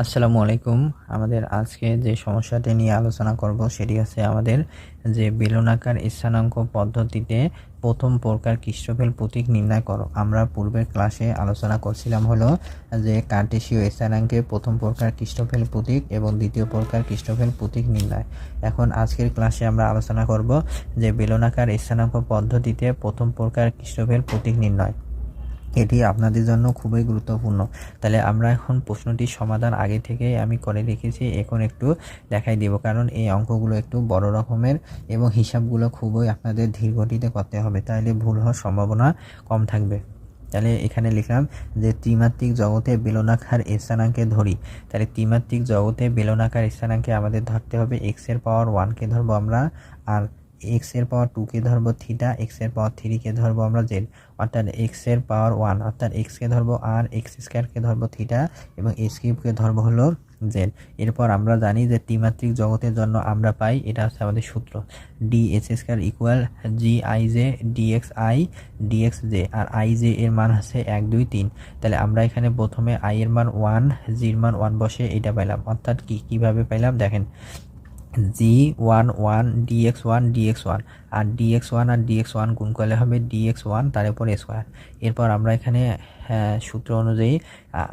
আসসালামু আলাইকুম। আমাদের আজকে যে সমস্যাটি নিয়ে আলোচনা করব সেটি হচ্ছে আমাদের যে বেলনাকার স্থানাঙ্ক পদ্ধতিতে প্রথম প্রকার কৃষ্ণফেল প্রতীক নির্ণয় করো। আমরা পূর্বের ক্লাসে আলোচনা করছিলাম হলো যে কার্টেশীয় স্থানাঙ্কে প্রথম প্রকার কৃষ্ণফেল প্রতীক এবং দ্বিতীয় প্রকার কৃষ্ণফেল প্রতীক নির্ণয়। এখন আজকের ক্লাসে আমরা আলোচনা করব যে বেলনাকার স্থানাঙ্ক পদ্ধতিতে প্রথম প্রকার কৃষ্ণফেল প্রতীক নির্ণয়। এটি আপনাদের জন্য খুবই গুরুত্বপূর্ণ। তাহলে আমরা এখন প্রশ্নটির সমাধান আগে থেকে আমি করে রেখেছি, এখন একটু দেখাই দেব। কারণ এই অঙ্কগুলো একটু বড় রকমের এবং হিসাবগুলো খুবই আপনাদের ধীর গতিতে করতে হবে। তাহলে ভুল হওয়ার সম্ভাবনা কম থাকবে। তাহলে এখানে লিখলাম যে ত্রিমাত্রিক জগতে বেলনাকার স্থানাঙ্কে ধরি। তাহলে ত্রিমাত্রিক জগতে বেলনাকার স্থানাঙ্কে আমাদের ধরতে হবে। এক্সের পাওয়ার ওয়ানকে ধরবো আমরা, আর এক্সের পাওয়ার টুকে ধরবো থিটা এক্সের পাওয়ার থ্রিকে ধরবো আমরা জেড অর্থাৎ এক্সের পাওয়ার ওয়ান অর্থাৎ এক্সকে ধরবো আর এক্স স্কোয়ারকে ধরবো থিটা এবং এক্স কিউবকে ধরবো হলো জেড এরপর আমরা জানি যে ত্রিমাত্রিক জগতের জন্য আমরা পাই, এটা হচ্ছে আমাদের সূত্র D S square equal G I J D X I D X J R I J এর মান হচ্ছে এক, দুই, তিন। তাহলে আমরা এখানে প্রথমে আই এর মান ওয়ান জির মান ওয়ান বসে এটা পাইলাম, অর্থাৎ কি, কীভাবে পাইলাম? দেখেন G one one D X one D X one R D X one R D X one গুণ করলে হবে ডিএক্স ওয়ান তার উপর স্কোয়ার এরপর আমরা এখানে হ্যাঁ, সূত্র অনুযায়ী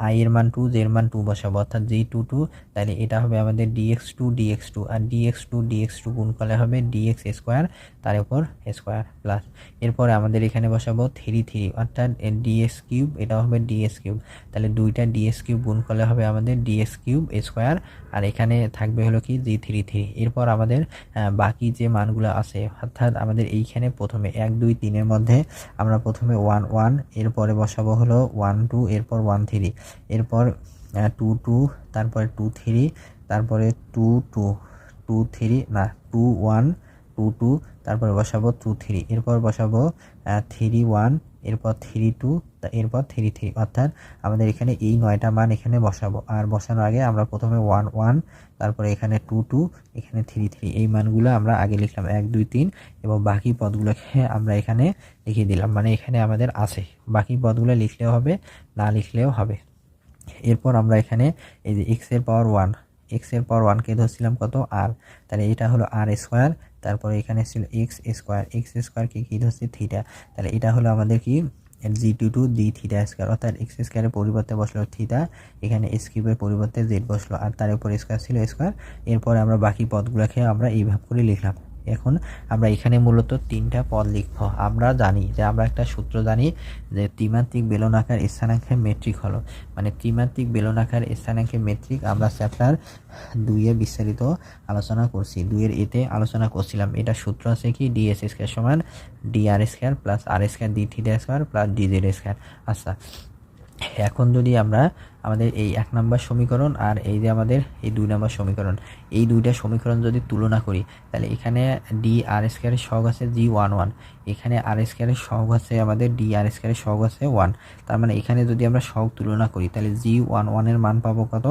আই এর মান টু জের মান টু বসাবো অর্থাৎ জি টু টু তাহলে এটা হবে আমাদের D X two D X two R D X two D X two গুণ করলে হবে ডিএক্স স্কোয়ার তার উপর স্কোয়ার প্লাস এরপর আমাদের এখানে বসাবো থ্রি থ্রি অর্থাৎ ডিএস কিউব এটা হবে ডিএস কিউব তাহলে দুইটা ডিএস কিউব গুণ করলে হবে আমাদের ডিএস কিউব স্কোয়ার আর এখানে থাকবে হলো কি জি থ্রি থ্রি এরপর আমাদের বাকি যে মানগুলো আছে, অর্থাৎ আমাদের এইখানে প্রথমে এক, দুই, তিনের মধ্যে আমরা প্রথমে ওয়ান ওয়ান এরপরে বসাবো হলো ওয়ান টু এরপর ওয়ান থ্রি এরপর টু টু তারপরে টু থ্রি তারপরে টু টু টু থ্রি না টু ওয়ান টু টু তারপরে বসাবো টু থ্রি এরপর বসাবো থ্রি ওয়ান এরপর থ্রি টু এরপর থ্রি থ্রি অর্থাৎ আমাদের এখানে এই নয়টা মান এখানে বসাবো। আর বসানোর আগে আমরা প্রথমে ওয়ান ওয়ান তারপরে এখানে টু টু এখানে থ্রি থ্রি এই মানগুলো আমরা আগে লিখলাম, এক, দুই, তিন, এবং বাকি পদগুলোকে আমরা এখানে লিখে দিলাম। মানে এখানে আমাদের আছে, বাকি পদগুলো লিখলেও হবে, না লিখলেও হবে। এরপর আমরা এখানে এই যে এক্সের পাওয়ার ওয়ান এক্সের পাওয়ার ওয়ানকে ধরছিলাম কত? আর তাহলে এটা হলো আর স্কোয়ার তারপরে এখানে ছিল এক্স স্কোয়ার এক্স স্কোয়ারকে কী ধরছে? থিটা তাহলে এটা হলো আমাদের কি? G two two d theta square অর্থাৎ এক্স স্কোয়ারের পরিবর্তে বসল থিটা এখানে এস কিউবের পরিবর্তে জেড বসল। আর তার উপর স্কোয়ার ছিল স্কোয়ার এরপরে আমরা বাকি পদগুলোকে আমরা এইভাবে করে লিখলাম। এখন আমরা এখানে মূলত তিনটা পদ লিখব। আমরা জানি যে আমরা একটা সূত্র জানি যে ত্রিমাত্রিক বেলনাকার স্থানাঙ্কের মেট্রিক হলো। মানে ত্রিমাত্রিক বেলনাকার স্থানাঙ্কের মেট্রিক আমরা চ্যাপ্টার দুইয়ে বিস্তারিত আলোচনা করছি। দুইয়ের এতে আলোচনা করছিলাম। এটা সূত্র আছে কি? ডিএস স্কোয়ার সমান d r square plus r square d theta square plus d z square আচ্ছা এখন যদি আমরা আমাদের এই এক নম্বর সমীকরণ আর এই যে আমাদের এই দুই নম্বর সমীকরণ, এই দুইটা সমীকরণ যদি তুলনা করি, তাহলে এখানে ডি আর স্কোয়ারের সহগ আছে জি ওয়ান ওয়ান এখানে আর স্কোয়ারের সহগ আছে আমাদের ডি আর স্কোয়ারের সহগ আছে ওয়ান তার মানে এখানে যদি আমরা সহগ তুলনা করি, তাহলে জি ওয়ান ওয়ানের মান পাবো কত?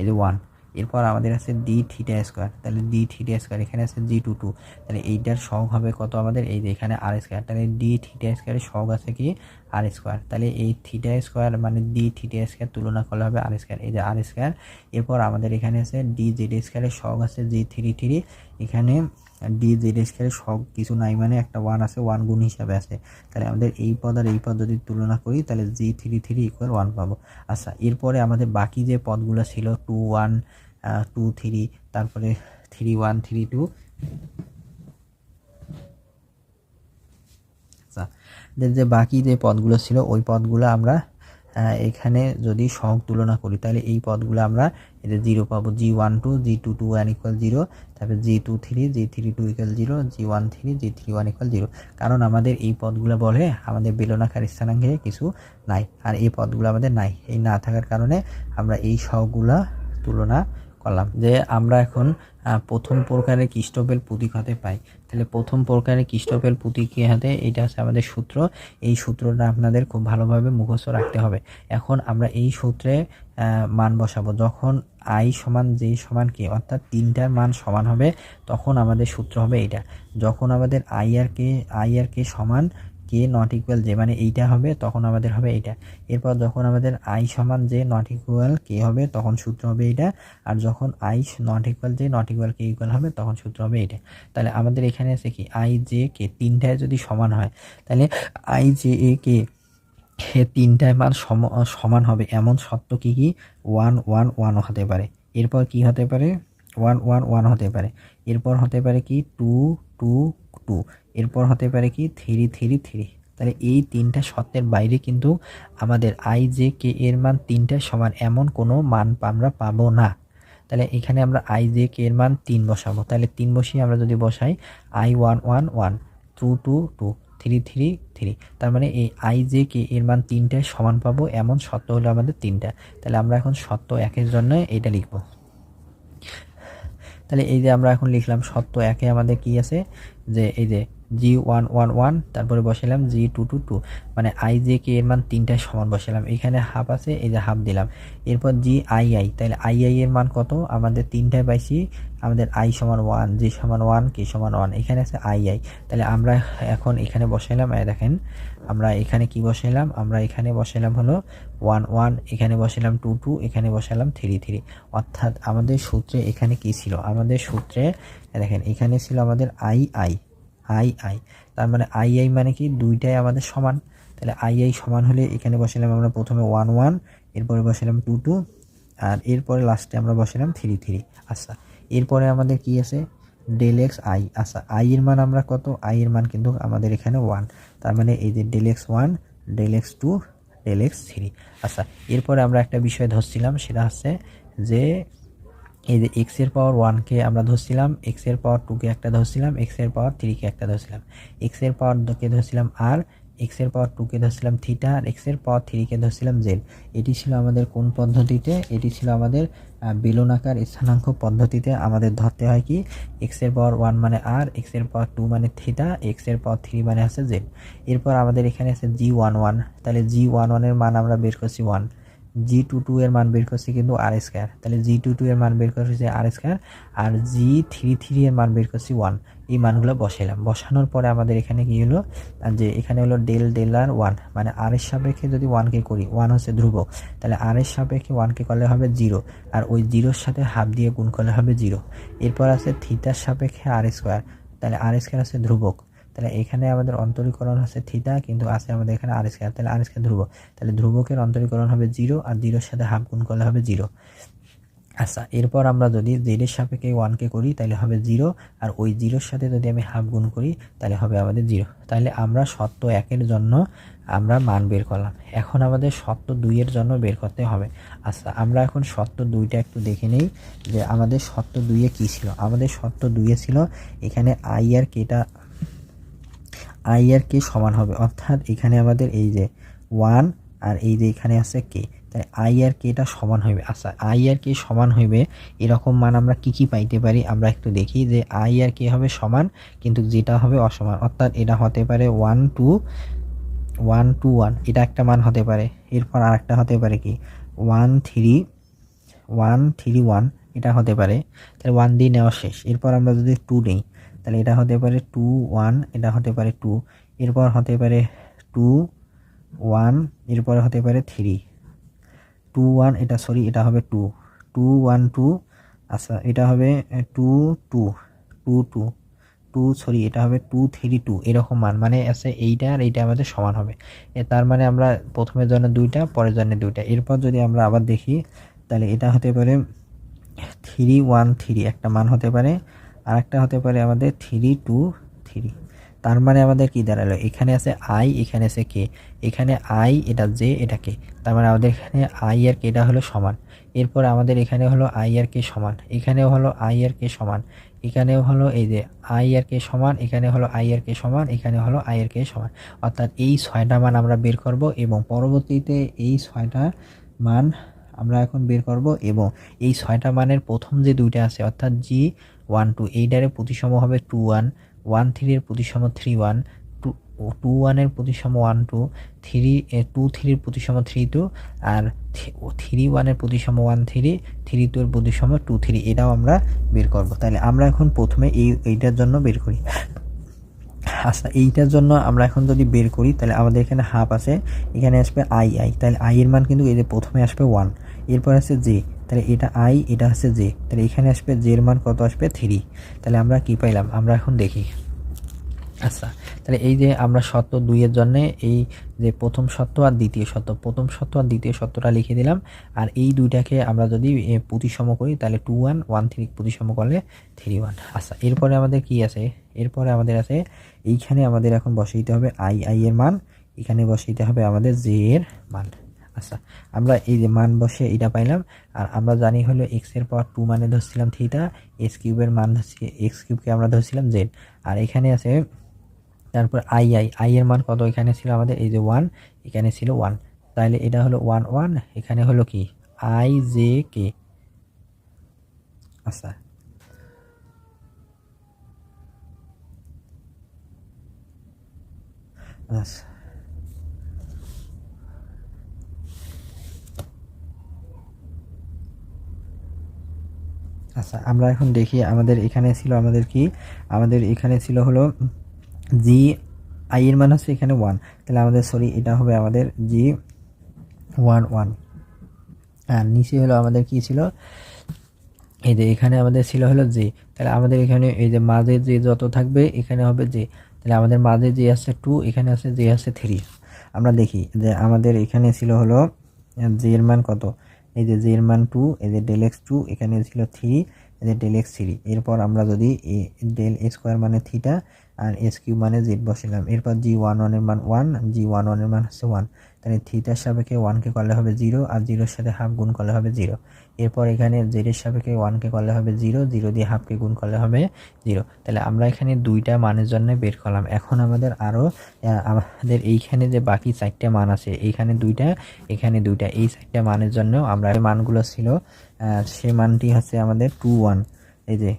এই যে ওয়ান এরপর আমাদের আছে ডি থিটা স্কোয়ার তাহলে ডি থিটা স্কোয়ার এখানে আছে জি টু টু তাহলে এইটার সহগ হবে কত আমাদের? এই যে এখানে আর স্কোয়ার তাহলে ডি থিটা স্কোয়ারের সহগ আছে কি? আর স্কোয়ার তাহলে এই থিটা স্কোয়ার মানে ডি থিটা স্কোয়ার তুলনা করলে হবে আর স্কোয়ার এই যে আর স্কোয়ার এরপর আমাদের এখানে আছে ডি জেড স্কোয়ারের সহগ আছে জি থ্রি থ্রি এখানে ডি জেড স্কোয়ারের সহগ কিছু নাই মানে একটা ওয়ান আছে ওয়ান গুণ হিসাবে আছে। তাহলে আমাদের এই পদ আর এই পদ যদি তুলনা করি, তাহলে g three three equal one পাবো। আচ্ছা এরপরে আমাদের বাকি যে পদগুলো ছিল টু ওয়ান টু থ্রি তারপরে থ্রি ওয়ান থ্রি টু আচ্ছা যে বাকি যে পদগুলো ছিল, ওই পদগুলো আমরা এখানে যদি সহগ তুলনা করি, তাহলে এই পদগুলো আমরা এদের জিরো পাবো g one two g two two one equal zero তারপরে g two three g three two equal zero g one three g three one equal zero কারণ আমাদের এই পদগুলো বলে আমাদের বেলনাকার স্থানাঙ্গে কিছু নাই, আর এই পদগুলো আমাদের নাই, এই না থাকার কারণে আমরা এই সহগুলা তুলনা করলাম যে আমরা এখন প্রথম প্রকারের কৃষ্টপেল পুঁতিক হাতে পাই। তাহলে প্রথম প্রকারের কৃষ্টপেল পুঁতিকে হাতে? এটা হচ্ছে আমাদের সূত্র। এই সূত্রটা আপনাদের খুব ভালোভাবে মুখস্থ রাখতে হবে। এখন আমরা এই সূত্রে মান বসাবো। যখন আই সমান যেই সমান কে, অর্থাৎ তিনটার মান সমান হবে, তখন আমাদের সূত্র হবে এটা যখন আমাদের আই আর কে, আই আর কে সমান কে নট ইকুয়াল যে মানে এইটা হবে, তখন আমাদের হবে এইটা। এরপর যখন আমাদের আই সমান যে নট ইকুয়াল কে হবে, তখন সূত্র হবে এইটা। আর যখন i not equal j not equal k equal হবে, তখন সূত্র হবে এইটা। তাহলে আমাদের এখানে আছে কি? আই জে কে, তিনটায় যদি সমান হয়, তাহলে আই জে এ কে তিনটায় মান সমান হবে। এমন সত্য কি কি? ওয়ান ওয়ান ওয়ান হতে পারে। এরপর কি হতে পারে? ওয়ান ওয়ান ওয়ান হতে পারে। এরপর হতে পারে কি? Two two two. এরপর হতে পারে কি? Three three three. তাহলে এই তিনটা সত্যের বাইরে কিন্তু আমাদের আই জে কে এর মান তিনটা সমান এমন কোনো মান আমরা পাবো না। তাহলে এখানে আমরা আই জে কে এর মান তিন বসাবো। তাহলে তিন বসিয়ে আমরা যদি বসাই i one one one two two two three three three তার মানে এই আই জে কে এর মান তিনটায় সমান পাবো, এমন সত্য হলো আমাদের তিনটা। তাহলে আমরা এখন সত্য একের জন্য এইটা লিখব। তাহলে এই যে আমরা এখন লিখলাম সত্য একে আমাদের কি আছে? যে এই যে জি ওয়ান ওয়ান ওয়ান তারপরে বসালাম জি টু টু টু মানে আই জে কে এর মান তিনটায় সমান বসালাম এখানে হাফ আছে, এই যে হাফ দিলাম। এরপর জি আই আই তাহলে আই আই এর মান কত? আমাদের তিনটায় পাইছি, আমাদের আই সমান ওয়ান জি সমান ওয়ান কে সমান ওয়ান এখানে আছে আই আই তাহলে আমরা এখন এখানে বসাইলাম দেখেন, আমরা এখানে কি বসাইলাম? আমরা এখানে বসাইলাম হলো ওয়ান ওয়ান এখানে বসাইলাম টু টু এখানে বসাইলাম থ্রি থ্রি অর্থাৎ আমাদের সূত্রে এখানে কি ছিল? আমাদের সূত্রে দেখেন, এখানে ছিল আমাদের আই আই আই আই। তার মানে আই আই মানে কি? দুইটাই আমাদের সমান। তাহলে আই আই সমান হলে এখানে বসালাম আমরা প্রথমে ওয়ান ওয়ান এরপরে বসালাম টু টু আর এরপরে লাস্টে আমরা বসালাম থ্রি থ্রি আচ্ছা এরপরে আমাদের কি আছে? ডেল এক্স আই আচ্ছা আই এর মান আমরা কত? আই এর মান কিন্তু আমাদের এখানে ওয়ান তার মানে এই যে del x one del x two del x three আচ্ছা এরপরে আমরা একটা বিষয় ধরছিলাম, সেটা হচ্ছে যে এই যে এক্সের পাওয়ার ওয়ানকে আমরা ধরছিলাম এক্সের পাওয়ার টুকে একটা ধরছিলাম এক্সের পাওয়ার থ্রিকে একটা ধরছিলাম। এক্স এক্সের পাওয়ারকে ধরছিলাম আর এক্সের পাওয়ার টুকে ধরছিলাম থিটা আর এক্সের পাওয়ার থ্রিকে ধরছিলাম জেড এটি ছিল আমাদের কোন পদ্ধতিতে? এটি ছিল আমাদের বেলুনাকার স্থানাঙ্ক পদ্ধতিতে আমাদের ধরতে হয় কি? এক্সের পাওয়ার ওয়ান মানে আর এক্সের পাওয়ার টু মানে থিটা এক্সের পাওয়ার থ্রি মানে আছে জেড এরপর আমাদের এখানে আছে জি ওয়ান ওয়ান তাহলে জি ওয়ান ওয়ানের মান আমরা বের করছি ওয়ান জি টু টু এর মান বের করছি কিন্তু আর স্কোয়ার তাহলে জি টু টু এর মান বের করছি আর স্কোয়ার আর জি থ্রি থ্রি এর মান বের করছি ওয়ান এই মানগুলো বসাইলাম। বসানোর পরে আমাদের এখানে কি হলো? যে এখানে হলো ডেল ডেল আর ওয়ান মানে আর এর সাপেক্ষে যদি ওয়ানকে করি ওয়ান হচ্ছে ধ্রুবক। তাহলে আর এর সাপেক্ষে ওয়ানকে করলে হবে জিরো আর ওই জিরোর সাথে হাফ দিয়ে গুণ করলে হবে জিরো এরপর আছে থিতার সাপেক্ষে আর স্কোয়ার তাহলে আর স্কোয়ার আছে ধ্রুবক। তাহলে এখানে আমাদের অন্তরীকরণ হচ্ছে থিতা কিন্তু আছে আমাদের এখানে আর স্কোয়ার তাহলে আর স্কোয়ার ধ্রুব তাহলে ধ্রুবকের অন্তরীকরণ হবে জিরো আর জিরোর সাথে হাফ গুণ করলে হবে জিরো আচ্ছা এরপর আমরা যদি জেডের সাপেক্ষে ওয়ানকে করি, তাহলে হবে জিরো আর ওই জিরোর সাথে যদি আমি হাফ গুণ করি, তাহলে হবে আমাদের জিরো তাহলে আমরা সত্য একের জন্য আমরা মান বের করলাম। এখন আমাদের সত্য দুইয়ের জন্য বের করতে হবে। আচ্ছা আমরা এখন সত্য দুইটা একটু দেখে নেই যে আমাদের সত্য দুইয়ে কী ছিল। আমাদের সত্য দুইয়ে ছিল এখানে আই আর কেটা আই আর কে সমান হবে? অর্থাৎ এখানে আমাদের এই যে ওয়ান আর এই যে এখানে আছে কে তাই আই আর কেটা সমান হইবে। আচ্ছা আই আর কে সমান হইবে, এরকম মান আমরা কি কি পাইতে পারি? আমরা একটু দেখি যে আই আর কে হবে সমান, কিন্তু যেটা হবে অসমান। অর্থাৎ এটা হতে পারে one two one two one এটা একটা মান হতে পারে। এরপর আরেকটা হতে পারে কি? One three one three one এটা হতে পারে। তাহলে ওয়ান দিয়ে নেওয়া শেষ। এরপর আমরা যদি টু নেই তাহলে এটা হতে পারে টু ওয়ান এটা হতে পারে টু এরপর হতে পারে টু ওয়ান এরপর হতে পারে থ্রি টু ওয়ান এটা সরি এটা হবে টু টু ওয়ান টু আচ্ছা এটা হবে two two two two two sorry এটা হবে টু থ্রি টু এরকম মান। মানে আছে এইটা আর এইটা আমাদের সমান হবে। এ, তার মানে আমরা প্রথমের জন্য দুইটা, পরের জন্য দুইটা। এরপর যদি আমরা আবার দেখি, তাহলে এটা হতে পারে থ্রি ওয়ান থ্রি একটা মান হতে পারে আর একটা হতে পারে আমাদের থ্রি টু থ্রি তার মানে আমাদের কি দাঁড়াল? এখানে আছে আই এখানে আছে কে এখানে আই এটা জে এটা কে তার মানে আমাদের এখানে আই আর কেটা হলো সমান। এরপর আমাদের এখানে হলো আই আর কে সমান। এখানেও হলো আই আর কে সমান। এখানেও হলো এই যে আই আর কে সমান, এখানে হলো আই আর কে সমান, এখানে হলো আই আর কে সমান। অর্থাৎ এই ছয়টা মান আমরা বের করব এবং পরবর্তীতে এই ছয়টা মান আমরা এখন বের করব এবং এই ছয়টা মানের প্রথম যে দুইটা আছে, অর্থাৎ জি ওয়ান টু এইটারে প্রতিসম হবে টু ওয়ান ওয়ান থ্রির প্রতিসম থ্রি ওয়ান টু টু ওয়ানের প্রতিসম ওয়ান টু থ্রি টু থ্রির প্রতিসম থ্রি টু আর থ্রি ওয়ানের প্রতিসম ওয়ান থ্রি থ্রি টু এর প্রতিসম টু থ্রি এটাও আমরা বের করব। তাহলে আমরা এখন প্রথমে এই, এইটার জন্য বের করি। আচ্ছা এইটার জন্য আমরা এখন যদি বের করি, তাহলে আমাদের এখানে হাফ আছে, এখানে আসবে আই আই তাহলে আই এর মান কিন্তু যে প্রথমে আসবে ওয়ান এরপর আসছে জে তাহলে এটা আই এটা হচ্ছে জে তাহলে এখানে আসবে জে এর মান কত আসবে? থ্রি তাহলে আমরা কি পাইলাম? আমরা এখন দেখি। আচ্ছা তাহলে এই যে আমরা সত্য দুইয়ের জন্য এই যে প্রথম সত্য আর দ্বিতীয় সত্য প্রথম সত্য আর দ্বিতীয় সত্যটা লিখে দিলাম। আর এই দুইটাকে আমরা যদি প্রতিসম করি, তাহলে টু ওয়ান ওয়ান থ্রি প্রতিসম করলে থ্রি ওয়ান আচ্ছা এরপরে আমাদের কি আছে? এরপরে আমাদের আছে, এইখানে আমাদের এখন বসাইতে হবে আই আই এর মান। এখানে বসাইতে হবে আমাদের জে এর মান। আচ্ছা আমরা এই যে মান বসে এটা পাইলাম, আর আমরা জানি হলো এক্সের পাওয়ার টু মানে ধরছিলাম থিটা এক্স কিউবের মান ধরছি এক্স কিউবকে আমরা ধরছিলাম জেড আর এখানে আছে, তারপর আই আই আই এর মান কত? এখানে ছিল আমাদের এই যে ওয়ান এখানে ছিল ওয়ান তাহলে এটা হলো ওয়ান ওয়ান এখানে হলো কি? আই জে কে আচ্ছা। আচ্ছা। আচ্ছা আমরা এখন দেখি আমাদের এখানে ছিল আমাদের কি? আমাদের এখানে ছিল হলো জি আই এর মান হচ্ছে এখানে ওয়ান তাহলে আমাদের সরি এটা হবে আমাদের জি ওয়ান ওয়ান আর নিচে হলো আমাদের কি ছিল? এই যে এখানে আমাদের ছিল হলো জে তাহলে আমাদের এখানে এই যে মাঝে যে যত থাকবে, এখানে হবে জে তাহলে আমাদের মাঝে যে আছে টু এখানে আছে যে আছে থ্রি আমরা দেখি যে আমাদের এখানে ছিল হলো জি এর মান কত? এই যে জে মান টু এই যে ডেল এক্স টু এখানে ছিল থ্রি এই যে ডেল এক্স থ্রি এরপর আমরা যদি এ ডেল এ স্কোয়ার মানে থিটা আর এস কিউ মানে জেড বসালাম। এরপর জি ওয়ান ওয়ানের মান ওয়ান জি ওয়ান ওয়ানের মান হচ্ছে ওয়ান তাহলে থিটার সাপেক্ষে ওয়ানকে করলে হবে জিরো আর জিরোর সাথে হাফ গুণ করলে হবে জিরো এরপর এখানে জেডের সাপেক্ষে ওয়ানকে করলে হবে জিরো জিরো দিয়ে হাফকে গুণ করলে হবে জিরো তাহলে আমরা এখানে দুইটা মানের জন্য বের করলাম। এখন আমাদের আরও আমাদের এইখানে যে বাকি চারটে মান আছে, এইখানে দুইটা, এখানে দুইটা, এই চারটে মানের জন্য আমরা মানগুলো ছিল সে মানটি হচ্ছে আমাদের টু ওয়ান এই যে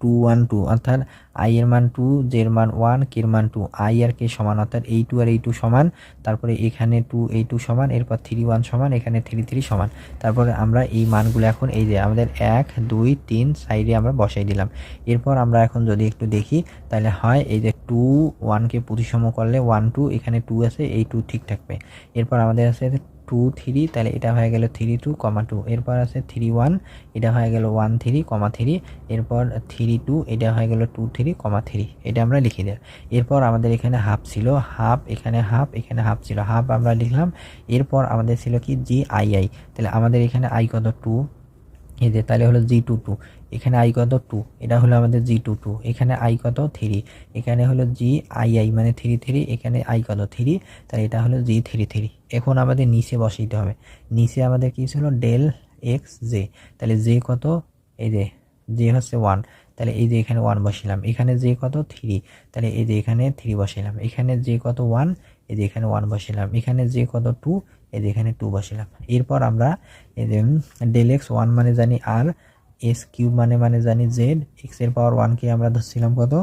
টু ওয়ান টু অর্থাৎ আই এর মান টু জের মান ওয়ান কের মান টু আই আর কে সমান, অর্থাৎ এই টু আর এই টু সমান। তারপরে এখানে টু এই টু সমান, এরপর থ্রি ওয়ান সমান, এখানে থ্রি থ্রি সমান। তারপরে আমরা এই মানগুলো এখন এই যে আমাদের এক, দুই, তিন সাইডে আমরা বসাই দিলাম। এরপর আমরা এখন যদি একটু দেখি, তাহলে হয় এই যে টু ওয়ানকে প্রতিসম করলে ওয়ান টু এখানে টু আছে, এই টু ঠিক থাকবে। এরপর আমাদের আছে টু থ্রি তাহলে এটা হয়ে গেল থ্রি টু কমা টু এরপর আছে থ্রি ওয়ান এটা হয়ে গেল ওয়ান থ্রি কমা থ্রি এরপর থ্রি টু এটা হয়ে গেল টু থ্রি কমা থ্রি এটা আমরা লিখে দিই এরপর আমাদের এখানে হাফ ছিল হাফ এখানে হাফ এখানে হাফ ছিল। হাফ আমরা লিখলাম। এরপর আমাদের ছিল কি জি আই আই তাহলে আমাদের এখানে আই কত? টু এই যে, তাহলে হলো জি টু টু এখানে আই কত টু এটা হলো আমাদের জি টু টু এখানে আই কত থ্রি এখানে হলো জি আই আই মানে থ্রি থ্রি এখানে আই কত থ্রি তাহলে এটা হলো জি থ্রি থ্রি এখন আমাদের নিচে বসাইতে হবে। নিচে আমাদের কী ছিল? ডেল এক্স জে তাহলে জে কত? এই যে জে হচ্ছে ওয়ান তাহলে এই যে এখানে ওয়ান বসালাম এখানে জে কত? থ্রি তাহলে এই যে এখানে থ্রি বসালাম এখানে জে কত? ওয়ান এই যে এখানে ওয়ান বসালাম এখানে জে কত? টু এই যে এখানে টু বসালাম এরপর আমরা এই যে ডেল এক্স ওয়ান মানে জানি আর এস কিউব মানে মানে জানি জেড, এক্সের পাওয়ার ওয়ানকে আমরা ধরছিলাম কত?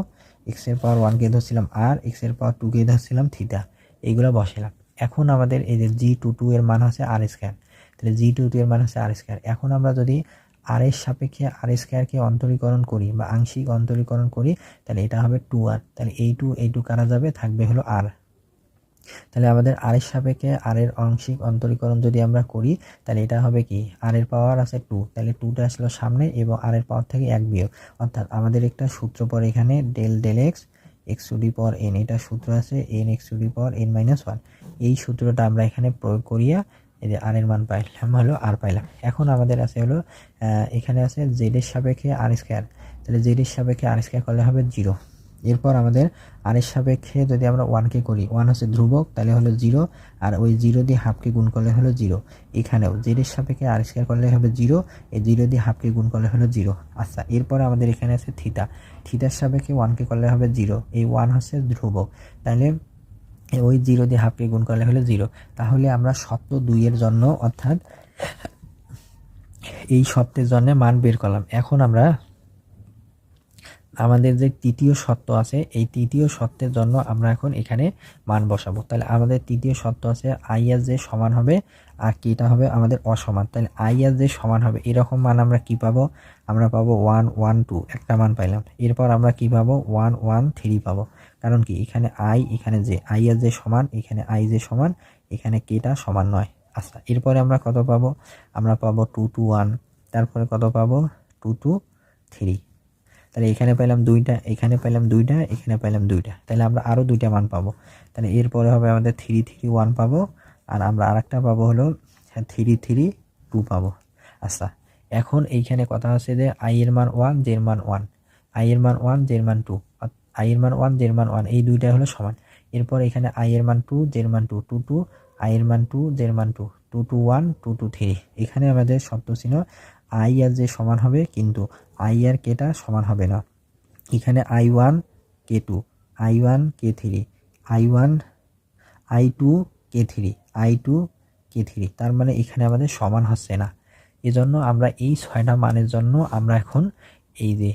এক্সের পাওয়ার ওয়ানকে ধরছিলাম আর, এক্সের পাওয়ার টুকে ধরছিলাম থিটা। এইগুলো বসালাম এখন আমাদের এই যে জি টু টু এর মান হচ্ছে আর স্কোয়ার। তাহলে জি টু টু এর মান হচ্ছে আর স্কোয়ার। এখন আমরা যদি আর এর সাপেক্ষে আর স্কোয়ারকে অন্তরীকরণ করি বা আংশিক অন্তরীকরণ করি, তাহলে এটা হবে টু আর। তাহলে এই টু এই টু কারা যাবে? থাকবে হলো আর। তাহলে আমাদের আর এর সাপেক্ষে আর এর আংশিক অন্তরীকরণ যদি আমরা করি, তাহলে এটা হবে কি? আর এর পাওয়ার আছে টু তাহলে টুটা আসলো সামনে এবং আর এর পাওয়ার থেকে এক বিয়োগ। অর্থাৎ আমাদের একটা সূত্র পর এখানে del del x x to the power n এটা সূত্র আছে n x to the power n minus one এই সূত্রটা আমরা এখানে প্রয়োগ করিয়া এই যে আর এর মান পাইলাম, হলো আর পাইলাম। এখন আমাদের আছে হলো এখানে আছে জেড এর সাপেক্ষে আর স্কোয়ার তাহলে জেড এর সাপেক্ষে আর স্কোয়ার করলে হবে জিরো এরপর আমাদের আর এর সাপেক্ষে যদি আমরা ওয়ানকে করি ওয়ান হচ্ছে ধ্রুবক, তাহলে হলো জিরো আর ওই জিরো দিয়ে হাফকে গুণ করলে হলো জিরো এখানেও জেড এর সাপেক্ষে আর স্কোয়ার করলে হবে জিরো এই জিরো দিয়ে হাফকে গুণ করলে হলো জিরো আচ্ছা এরপর আমাদের এখানে আছে থিটা থিটার সাপেক্ষে ওয়ানকে করলে হবে জিরো এই ওয়ান হচ্ছে ধ্রুবক। তাহলে ওই জিরো দিয়ে হাফকে গুণ করলে হলো জিরো তাহলে আমরা সত্য দুইয়ের জন্য, অর্থাৎ এই সত্যের জন্য মান বের করলাম। এখন আমরা আমাদের যে তৃতীয় সত্য আছে, এই তৃতীয় সত্যের জন্য আমরা এখন এখানে মান বসাবো। তাহলে আমাদের তৃতীয় সত্য আছে আই এর যে সমান হবে, আর কেটা হবে আমাদের অসমান। তাহলে আই আর যে সমান হবে, এরকম মান আমরা কি পাবো? আমরা পাবো ওয়ান ওয়ান টু একটা মান পাইলাম। এরপর আমরা কি পাবো? ওয়ান ওয়ান থ্রি পাবো। কারণ কি? এখানে আই এখানে যে আই আর যে সমান, এখানে আই যে সমান, এখানে কেটা সমান নয়। আচ্ছা এরপরে আমরা কত পাবো? আমরা পাবো টু টু ওয়ান তারপরে কত পাবো? টু টু থ্রি তাহলে এখানে পেলাম দুইটা এখানে পেলাম দুইটা এখানে পেলাম দুইটা তাহলে আমরা আরও দুইটা মান পাবো তাহলে এরপরে হবে আমাদের থ্রি থ্রি ওয়ান পাবো আর আমরা আরেকটা পাবো হলো থ্রি থ্রি টু পাবো আচ্ছা এখন এইখানে কথা হচ্ছে যে আই এর মান ওয়ান জের মান ওয়ান আই এর মান ওয়ান জের মান টু আই এর মান ওয়ান জের মান ওয়ান এই দুইটা হলো সমান এরপর এখানে আই এর মান টু জের মান টু টু টু আই এর মান টু জের মান two two two one two two three এখানে আমাদের শব্দ ছিল আই আর যে সমান হবে, কিন্তু আই আর কেটা সমান হবে না। এখানে i one, k two, i one, k three, i one, i two, k three, i two, k three, তার মানে এখানে আমাদের সমান হচ্ছে না। এজন্য আমরা এই ছয়টা মানের জন্য আমরা এখন এই যে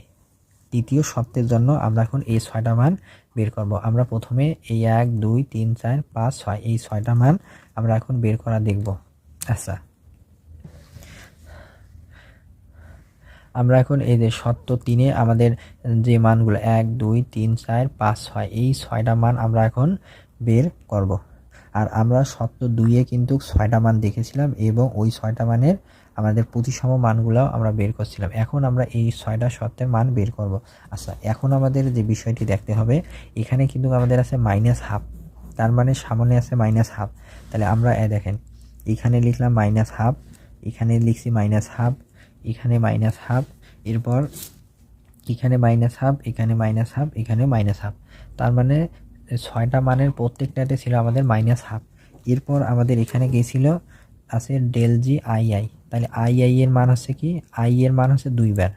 তৃতীয় সপ্তাহের জন্য আমরা এখন এই ছয়টা মান বের করব। আমরা প্রথমে এই এক, দুই, তিন, চার, পাঁচ, ছয়, এই ছয়টা মান আমরা এখন বের করা দেখব। আচ্ছা। আমরা এখন এই যে সত্য তিনে আমাদের যে মানগুলো, এক, দুই, তিন, চার, পাঁচ, ছয়, এই ছয়টা মান আমরা এখন বের করব। আর আমরা সত্য দুইয়ে কিন্তু ছয়টা মান দেখেছিলাম এবং ওই ছয়টা মানের আমাদের প্রতিসম মানগুলো আমরা বের করছিলাম। এখন আমরা এই ছয়টা সত্যের মান বের করব। আচ্ছা এখন আমাদের যে বিষয়টি দেখতে হবে, এখানে কিন্তু আমাদের আছে মাইনাস হাফ, তার মানে সামনে আছে মাইনাস হাফ। তাহলে আমরা এ দেখেন, এখানে লিখলাম মাইনাস হাফ, এখানে লিখছি মাইনাস হাফ এখানে মাইনাস হাফ এরপর এখানে মাইনাস হাফ এখানে মাইনাস হাফ এখানে মাইনাস হাফ তার মানে ছয়টা মানের প্রত্যেকটাতে ছিল আমাদের মাইনাস হাফ এরপর আমাদের এখানে গিয়েছিল আছে ডেল জি আই আই তাহলে আই আই এর মান হচ্ছে কি? আই এর মান হচ্ছে দুইবার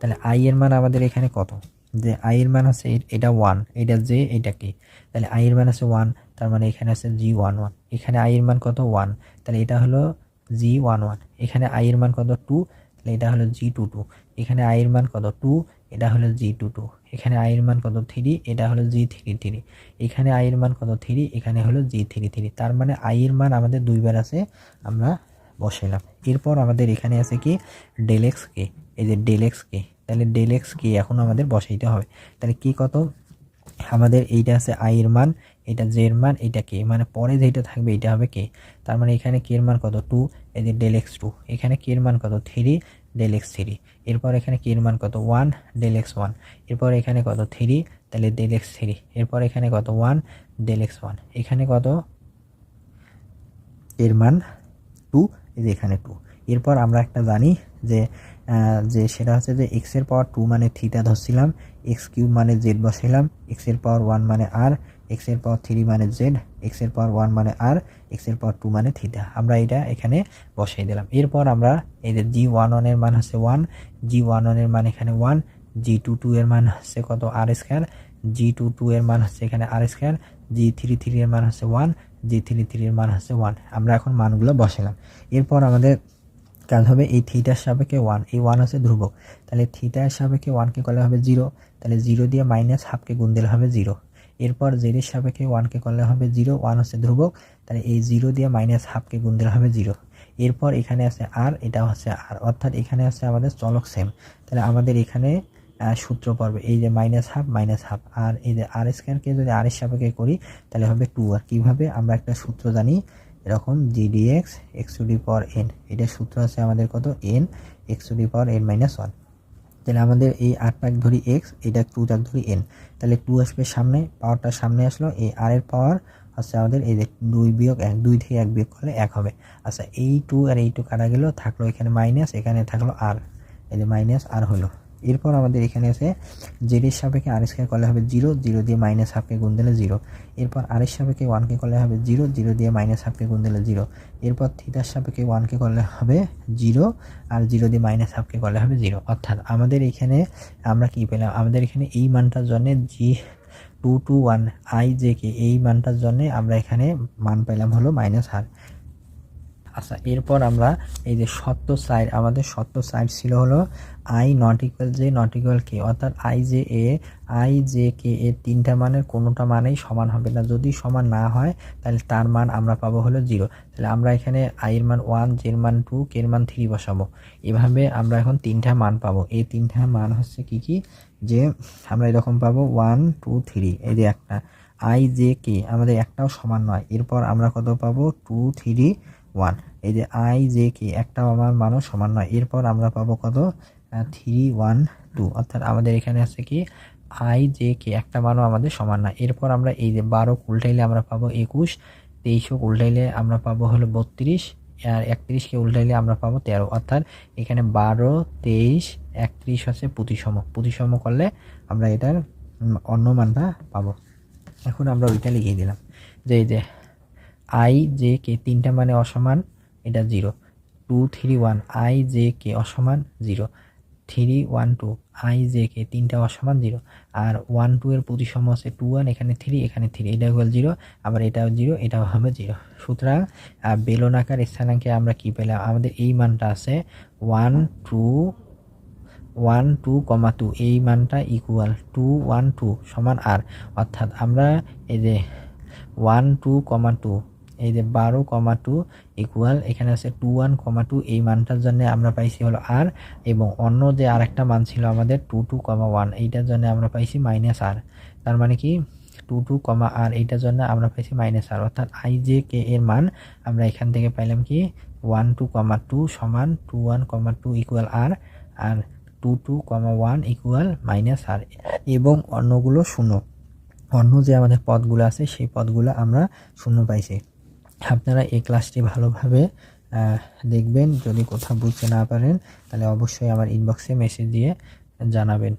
তাহলে আই এর মান আমাদের এখানে কত? যে আই এর মান হচ্ছে এটা ওয়ান এটা যে, এটা কি তাহলে আই এর মান আছে ওয়ান তার মানে এখানে আছে জি ওয়ান ওয়ান এখানে আই এর মান কত? ওয়ান তাহলে এটা হলো জি ওয়ান ওয়ান এখানে আই এর মান কত? টু তাহলে এটা হলো জি টু টু এখানে আই এর মান কত? টু এটা হলো জি টু টু এখানে আই এর মান কত? থ্রি এটা হলো জি থ্রি থ্রি এখানে আই এর মান কত? থ্রি এখানে হলো জি থ্রি থ্রি তার মানে আই এর মান আমাদের দুইবার আছে, আমরা বসাইলাম। এরপর আমাদের এখানে আছে কি? ডেলেক্স কে এই যে ডেলেক্স কে তাহলে ডেলেক্স কে এখন আমাদের বসাইতে হবে। তাহলে কি কত? আমাদের এইটা আছে আই এর মান, এটা জের মান, এটা কে মানে পরে যেটা থাকবে, এটা হবে কে তার মানে এখানে কে এর মান কত? টু এই যে ডেল এক্স টু এখানে কে এর মান কত? থ্রি ডেল এক্স থ্রি এরপর এখানে কে এর মান কত? ওয়ান ডেল এক্স ওয়ান এরপর এখানে কত? থ্রি তাহলে ডেল এক্স থ্রি এরপর এখানে কত? ওয়ান ডেল এক্স ওয়ান এখানে কত? এর মান টু এই যে এখানে টু এরপর আমরা একটা জানি যে যে সেটা হচ্ছে যে এক্সের পাওয়ার টু মানে থিটা ধরছিলাম এক্স কিউব মানে জেড বসাইলাম এক্সের পাওয়ার ওয়ান মানে আর এক্সের পাওয়ার থ্রি মানে জেড, এক্সের পাওয়ার ওয়ান মানে আর, এক্সের পাওয়ার টু মানে থিটা। আমরা এটা এখানে বসাই দিলাম। এরপর আমরা এই যে জি ওয়ান ওয়ানের মান হচ্ছে ওয়ান, জি ওয়ান ওয়ানের মান এখানে ওয়ান, জি টু টু এর মান হচ্ছে কত? R square. G two two এর মান হচ্ছে এখানে r square. G three three এর মান হচ্ছে ওয়ান, জি থ্রি এর মান হচ্ছে ওয়ান। আমরা এখন মানগুলো বসালাম এরপর আমাদের কাজ হবে এই থিটার সাপেক্ষে ওয়ান, এই ওয়ান হচ্ছে ধ্রুবক। তাহলে থিটার সাপেক্ষে ওয়ানকে করলে হবে জিরো। তাহলে জিরো দিয়ে মাইনাস হাফকে গুণ দিলে হবে জিরো। এরপর জেডের সাপেক্ষে ওয়ানকে করলে হবে জিরো ওয়ান হচ্ছে ধ্রুবক, তাহলে এই জিরো দিয়ে মাইনাস হাফকে গুণ দিলে হবে জিরো এরপর এখানে আছে আর এটা হচ্ছে আর অর্থাৎ এখানে আছে আমাদের চলক সেম তাহলে আমাদের এখানে সূত্র পড়বে এই যে মাইনাস হাফ মাইনাস হাফ আর এই যে আর স্কোয়ারকে যদি আর এর সাপেক্ষে করি, তাহলে হবে টু আর কীভাবে? আমরা একটা সূত্র জানি, এরকম জিডিএক্স x to the power n এটার সূত্র আছে আমাদের কত? N x to the power n minus one তাহলে আমাদের এই আট পাক ধরি এক্স এটা টু চাক ধরি এন তাহলে টু আসবে সামনে পাওয়ারটা সামনে আসলো, এই আর এর পাওয়ার আচ্ছা আমাদের এই যে দুই বিয়োগ এক, দুই থেকে এক বিয়োগ করলে এক হবে। আচ্ছা এই টু আর এই টু কাটা গেল, থাকল এখানে মাইনাস এখানে থাকল আর এই যে মাইনাস আর হলো। এরপর আমাদের এখানে আছে জেডের সাপেক্ষে আর স্কোয়ার করলে হবে জিরো জিরো দিয়ে মাইনাস হাফকে গুণ দিলে জিরো। এরপর আর এর সাপেক্ষে ওয়ানকে করলে হবে জিরো জিরো দিয়ে মাইনাস হাফকে গুণ দিলে জিরো। এরপর থিটার সাপেক্ষে ওয়ানকে করলে হবে জিরো আর জিরো দিয়ে মাইনাস হাফকে করলে হবে জিরো। অর্থাৎ আমাদের এখানে আমরা কি পেলাম? আমাদের এখানে এই মানটার জন্য g two two one i j k এই মানটার জন্য আমরা এখানে মান পেলাম হলো মাইনাস হার আচ্ছা এরপর আমরা এই যে সত্য সাইড আমাদের সত্য সাইড ছিল হলো i not equal j not equal k, অর্থাৎ আই জে এ, আই জে কে এর তিনটা মানের কোনোটা মানেই সমান হবে না। যদি সমান না হয়, তাহলে তার মান আমরা পাবো হলো জিরো। তাহলে আমরা এখানে আই এর মান ওয়ান জের মান টু কের মান থ্রি বসাবো। এভাবে আমরা এখন তিনটা মান পাবো। এই তিনটা মান হচ্ছে কি কি? যে আমরা এরকম পাবো ওয়ান, টু, থ্রি, এই যে একটা। আই জে কে, আমাদের একটাও সমান নয়। এরপর আমরা কত পাবো? টু, থ্রি ওয়ান এই যে আই জে কে একটাও আমার মানও সমান নয়। এরপর আমরা পাবো কত? থ্রি ওয়ান টু অর্থাৎ আমাদের এখানে আছে কি? আই জে কে একটা মানও আমাদের সমান না এরপর আমরা এই যে বারো উল্টাইলে আমরা পাবো একুশ, তেইশও উল্টাইলে আমরা পাবো হলো বত্রিশ, আর একত্রিশকে উল্টাইলে আমরা পাবো তেরো। অর্থাৎ এখানে বারো, তেইশ, একত্রিশ হচ্ছে প্রতিসম। প্রতিসম করলে আমরা এটার অন্য মানটা পাবো। এখন আমরা ওইটা লিখিয়ে দিলাম। যে এই যে আই জে কে, তিনটা মানে অসমান, এটা zero. Two, three, one, i j k অসমান, zero. Three, one, two, i j k, তিনটা অসমান, জিরো। আর ওয়ান, টু এর প্রতিসম আছে টু, ওয়ান, এখানে থ্রি এখানে থ্রি এটা ইকুয়াল জিরো, আবার এটাও জিরো, এটাও হবে জিরো। সুতরাং বেলনাকার স্থানাঙ্কে আমরা কি পেলাম? আমাদের এই মানটা আছে ওয়ান, টু ওয়ান, টু, কমা টু। এই মানটা ইকুয়াল টু, ওয়ান, টু সমান আর। অর্থাৎ আমরা এই যে ওয়ান, টু, কমা টু এই যে বারো কমা টু ইকুয়াল এখানে আছে টু ওয়ান কমা টু, এই মানটার জন্য আমরা পাইছি হলো আর এবং অন্য যে আরেকটা মান ছিল আমাদের টু টু কমা ওয়ান এইটার জন্য আমরা পাইছি মাইনাস আর তার মানে কি? টু টু কমা আর এইটার জন্য আমরা পাইছি মাইনাস আর অর্থাৎ আই জে কে এর মান আমরা এখান থেকে পাইলাম কি? ওয়ান টু কমা টু সমান টু ওয়ান কমা টু ইকুয়াল আর আর টু টু কমা ওয়ান ইকুয়াল মাইনাস আর এবং অন্যগুলো শূন্য। অন্য যে আমাদের পদগুলো আছে, সেই পদগুলো আমরা শূন্য পাইছি। আপনারা এই ক্লাসটি ভালোভাবে দেখবেন। যদি কোথাও বুঝতে না পারেন, তাহলে অবশ্যই আমার ইনবক্সে মেসেজ দিয়ে জানাবেন।